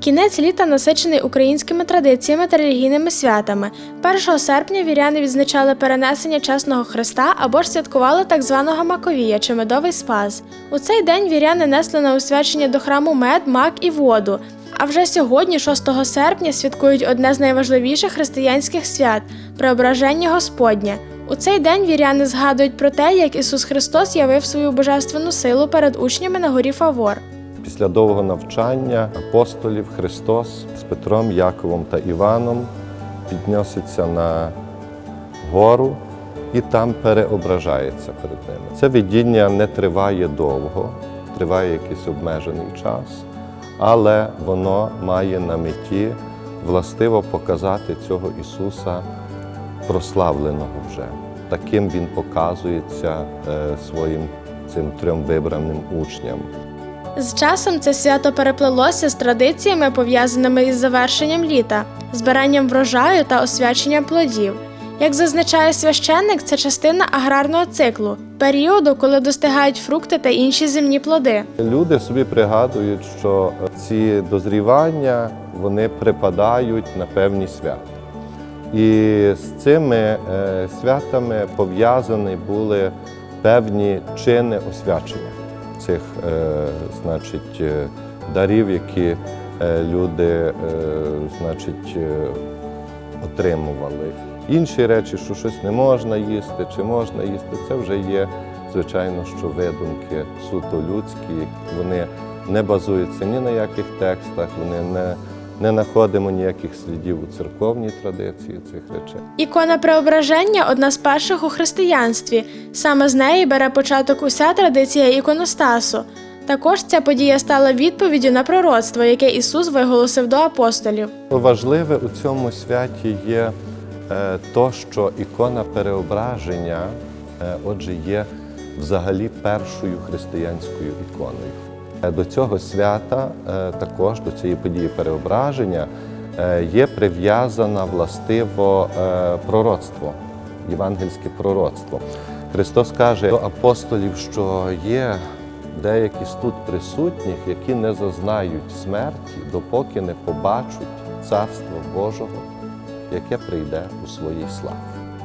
Кінець літа насичений українськими традиціями та релігійними святами. 1 серпня віряни відзначали перенесення чесного Христа або ж святкували так званого Маковія чи медовий спас. У цей день віряни несли на освячення до храму мед, мак і воду. А вже сьогодні, 6 серпня, святкують одне з найважливіших християнських свят преображення Господнє. У цей день віряни згадують про те, як Ісус Христос явив свою божественну силу перед учнями на горі Фавор. Після довгого навчання апостолів Христос з Петром, Яковом та Іваном підноситься на гору і там переображається перед ними. Це видіння не триває довго, триває якийсь обмежений час, але воно має на меті властиво показати цього Ісуса прославленого вже. Таким Він показується е, своїм цим трьом вибраним учням. З часом це свято переплелося з традиціями, пов'язаними із завершенням літа, збиранням врожаю та освяченням плодів. Як зазначає священник, це частина аграрного циклу, періоду, коли достигають фрукти та інші земні плоди. Люди собі пригадують, що ці дозрівання вони припадають на певні свята. І з цими е, святами пов'язані були певні чини освячення цих, е, значить, е, дарів, які е, люди, значить, отримували. Інші речі, що щось не можна їсти чи можна їсти, це вже є, звичайно, що видумки суто людські. Вони не базуються ні на яких текстах, вони не, не знаходимо ніяких слідів у церковній традиції цих речей. Ікона преображення одна з перших у християнстві. Саме з неї бере початок уся традиція іконостасу. Також ця подія стала відповіддю на пророцтво, яке Ісус виголосив до апостолів. Важливе у цьому святі є е, то, що ікона переображення, е, отже, є взагалі першою християнською іконою. Е, До цього свята, е, також до цієї події переображення, е, є прив'язана властиво пророцтво, євангельське пророцтво. Христос каже до апостолів, що є деякі з тут присутніх, які не зазнають смерті, допоки не побачать Царство Божого, яке прийде у своїй славі.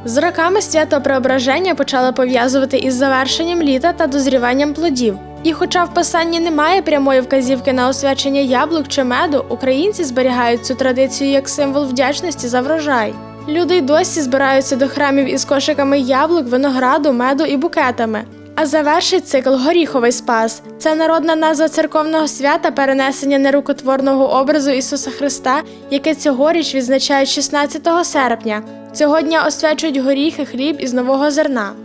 З роками свято преображення почали пов'язувати із завершенням літа та дозріванням плодів. І хоча в писанні немає прямої вказівки на освячення яблук чи меду, українці зберігають цю традицію як символ вдячності за врожай. Люди й досі збираються до храмів із кошиками яблук, винограду, меду і букетами. А завершить цикл горіховий спас. Це народна назва церковного свята перенесення нерукотворного образу Ісуса Христа, яке цьогоріч відзначають 16 серпня. Цього дня освячують горіхи, хліб із нового зерна.